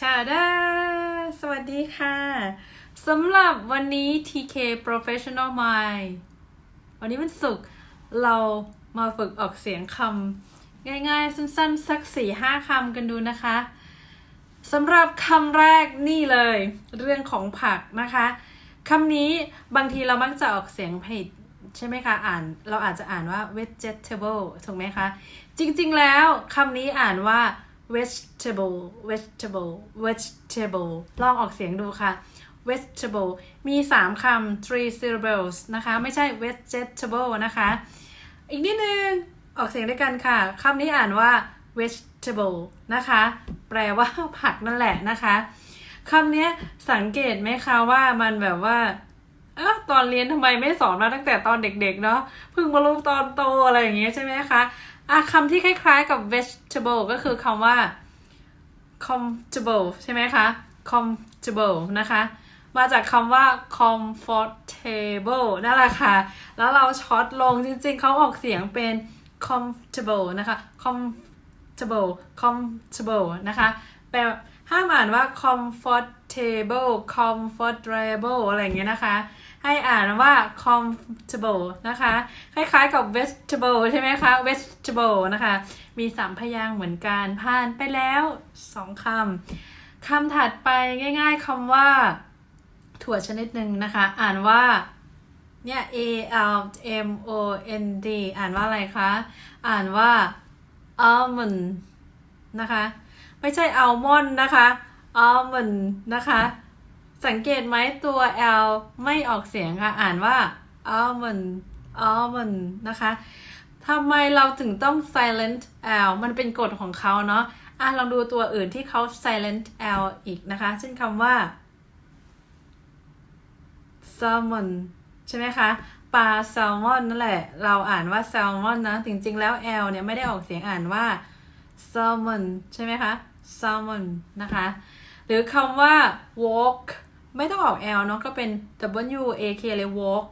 ชาดา สวัสดีค่ะสำหรับวันนี้ TK Professional Mind วันนี้วันศุกเรามาฝึกออกเสียงคำง่ายๆ สั้นๆ สักสี่ห้าคำกันดูนะคะสำหรับคำแรกนี่เลย เรื่องของผักนะคะคำนี้บางทีเรามักจะออกเสียงผิดใช่ไหมคะ อ่านเราอาจจะอ่านว่า vegetable ถูกไหมคะ จริงๆแล้วคำนี้อ่านว่า vegetable vegetable vegetable ลองออกเสียงดูค่ะ vegetable มี 3คำ three syllables นะคะ ไม่ใช่ vegetable นะคะ อีกนิดนึง ออกเสียงด้วยกันค่ะ คำนี้อ่านว่า vegetable นะคะ แปลว่าผักนั่นแหละนะคะ คำนี้สังเกตไหมคะว่ามันแบบว่า เออตอนเรียนทำไมไม่สอนมาตั้งแต่ตอนเด็ก ๆ เนาะเพิ่งมารู้ตอนโตอะไรอย่างเงี้ยใช่ไหมคะอะคำที่คล้ายๆกับ vegetable ก็คือคำว่า comfortable ใช่ไหมคะ comfortable นะคะ มาจากคำว่า comfortable นั่นแหละค่ะ แล้วเราช็อตลงจริงๆ เขาออกเสียงเป็น comfortable นะคะ comfortable comfortable นะคะ แปลห้ามอ่านว่า comfort comfortable comfortable อะไรอย่างเงี้ยนะคะ ให้อ่านว่า comfortable นะคะ คล้ายๆกับ vegetable ใช่ไหมคะ vegetable นะคะ มีสามพยางค์เหมือนกัน ผ่านไปแล้วสองคำ คำถัดไปง่ายๆคำว่า ถั่วชนิดหนึ่งนะคะ อ่านว่าเนี่ย A L M O N D อ่านว่าอะไรคะ อ่านว่า almond นะคะ ไม่ใช่ almond นะคะ almond นะคะ สังเกตไหมตัว L ไม่ออกเสียงค่ะ อ่านว่า almond almond นะคะทำไมเราถึงต้อง silent L มันเป็นกฎของเขาเนาะอะลองดูตัวอื่นที่เขา silent L อีกนะคะ เช่นคำว่า salmon ใช่ไหมคะปลาแซลมอนนั่นแหละ เราอ่านว่าแซลมอนนะ จริง ๆ แล้ว L เนี่ย ไม่ได้ออกเสียงอ่านว่า salmon ใช่ไหมคะ salmon นะคะ หรือคำว่า walk ไม่ต้องออก L เนาะก็เป็น W A K เลย walk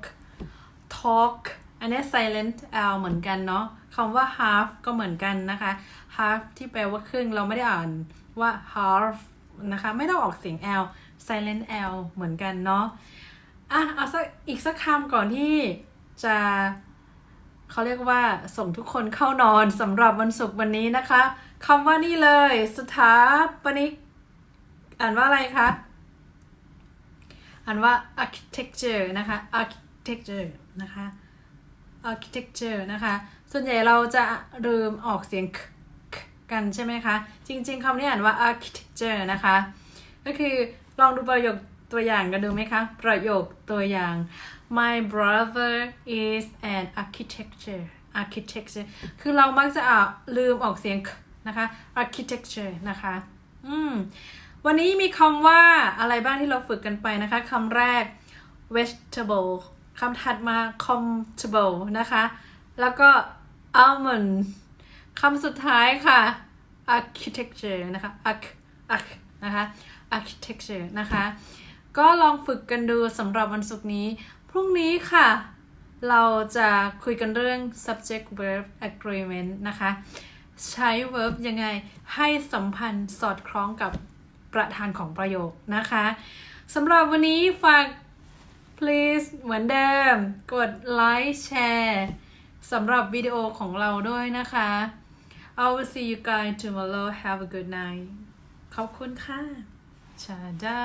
talk อันนี้ silent L เหมือนกันเนาะคำว่า half ก็เหมือนกันนะคะ half ที่แปลว่าครึ่งเราไม่ได้อ่านว่า half นะคะ ไม่ต้องออกเสียง L silent L เหมือนกันเนาะอะเอาสักอีกสักคำก่อนที่จะเขาเรียกว่าส่งทุกคนเข้านอนสำหรับวันศุกร์วันนี้นะคะคำว่านี่เลย สถาปนิก อ่านว่าอะไรคะ อ่านว่า architecture นะคะ architecture นะคะ architecture นะคะ ส่วนใหญ่เราจะลืมออกเสียงกันใช่ไหมคะ จริง ๆคำนี้อ่านว่า architecture นะคะ ก็คือลองดูประโยคตัวอย่างกันดูไหมคะ ประโยคตัวอย่าง my brother is an architecture architecture คือเรามักจะลืมออกเสียงนะคะ architecture นะคะ อืม วันนี้มีคำว่าอะไรบ้างที่เราฝึกกันไปนะคะคำแรก vegetable คำถัดมา comfortable นะคะ แล้วก็ almond คำสุดท้ายค่ะ architecture นะคะ arch arch นะคะ architecture นะคะ ก็ลองฝึกกันดูสำหรับวันศุกร์นี้ พรุ่งนี้ค่ะ เราจะคุยกันเรื่อง subject verb agreement นะคะ ใช้ verb ยังไงให้สัมพันธ์สอดคล้องกับ ประธานของประโยคนะคะสำหรับวันนี้ฝาก please เหมือนเดิม กดไลค์แชร์สำหรับวิดีโอของเราด้วยนะคะ I will see you guys tomorrow have a good night ขอบคุณค่ะชาดา